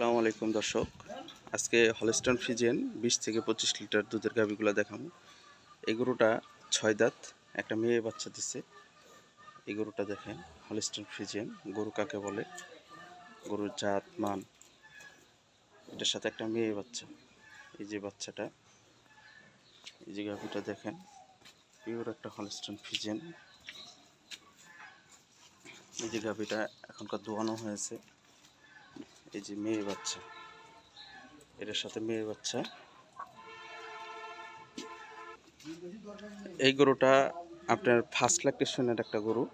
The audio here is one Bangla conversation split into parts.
আসসালামু আলাইকুম, দর্শক। আজকে হলস্টন ফ্রিজেন বিশ থেকে পঁচিশ লিটার দুধের গাভিগুলো দেখাবো। এই গরুটা ছয় দাঁত, একটা মেয়ে বাচ্চা দিছে। এই গরুটা দেখেন হলস্টন ফ্রিজেন গরু কাকে বলে? গরুর জাত, মান। এটার সাথে একটা মেয়ে বাচ্চা। এই যে বাচ্চাটা, এই যে গাভিটা দেখেন পিওর একটা হলস্টন ফ্রিজেন এই যে গাভিটা এখনকার দোয়ানো হয়েছে। এই যে মেয়ে বাচ্চা। এটার সাথে মেয়ে বাচ্চা। এই গরুটা আপনার ফার্স্ট ল্যাকটেশনের একটা গরু।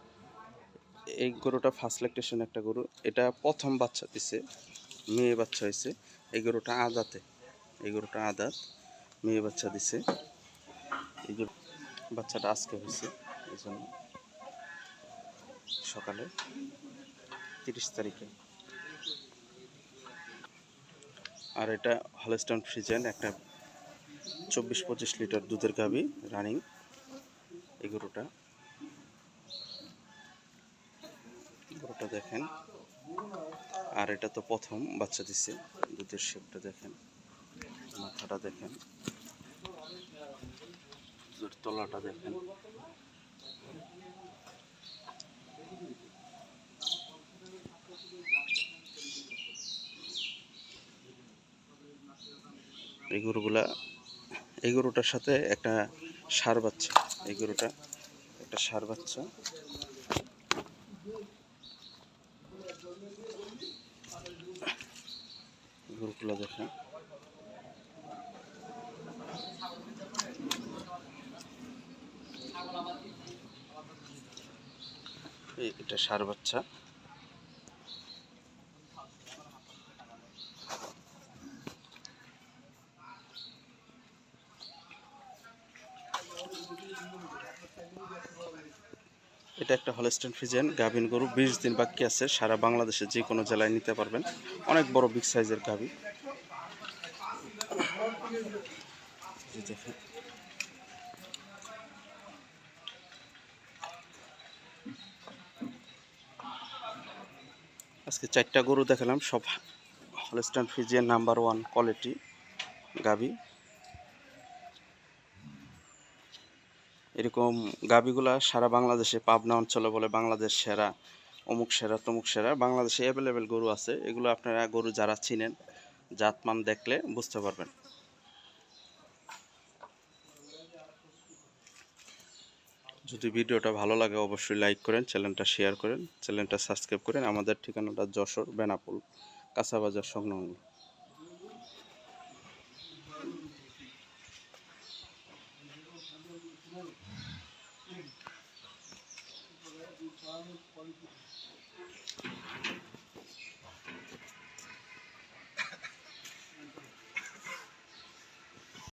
এই গরুটা ফার্স্ট ল্যাকটেশন একটা গরু। এটা প্রথম বাচ্চা দিছে, মেয়ে বাচ্চা হয়েছে এই গরুটা আদাতে। এই গরুটা আদাত, মেয়ে বাচ্চা দিছে। এই গরু বাচ্চাটা আজকে হয়েছে এই জন্য সকালে তিরিশ তারিখে। আর এটা হলস্টন ফ্রিজেন একটা চব্বিশ পঁচিশ লিটার দুধের গাবি রানিং এই গরুটা। দেখেন। আর এটা তো প্রথম বাচ্চা দিছে, দুধের শেপটা দেখেন। মাথাটা দেখেন। তলাটা দেখেন। এই গরুগুলা, এই গরুটার সাথে একটা সার বাচ্চা, এই গরুটা একটা সার বাচ্চা। গরুগুলা এই এটা সার বাচ্চা। এটা একটা হলস্টেন ফ্রিজেন গাভিন গরু বিশ দিন বাকি আছে, সারা বাংলাদেশে যে কোনো জেলায় নিতে পারবেন। অনেক বড় বিগ সাইজের গাভি। আজকে চারটা গরু দেখালাম, সব Holstein Friesian number one quality গাভি। এরকম গাবিগুলা সারা বাংলাদেশে পাবনা অঞ্চলে বলে বাংলাদেশ সেরা, অমুক সেরা, তমুক সেরা, বাংলাদেশে অ্যাভেলেবেল গরু আছে। এগুলো আপনারা গরু যারা চিনেন, জাতমান দেখলে বুঝতে পারবেন। যদি ভিডিওটা ভালো লাগে অবশ্যই লাইক করেন, চ্যানেলটা শেয়ার করেন, চ্যানেলটা সাবস্ক্রাইব করেন। আমাদের ঠিকানাটা যশোর, বেনাপুল, কাঁচাবাজার, সংলগ্ন।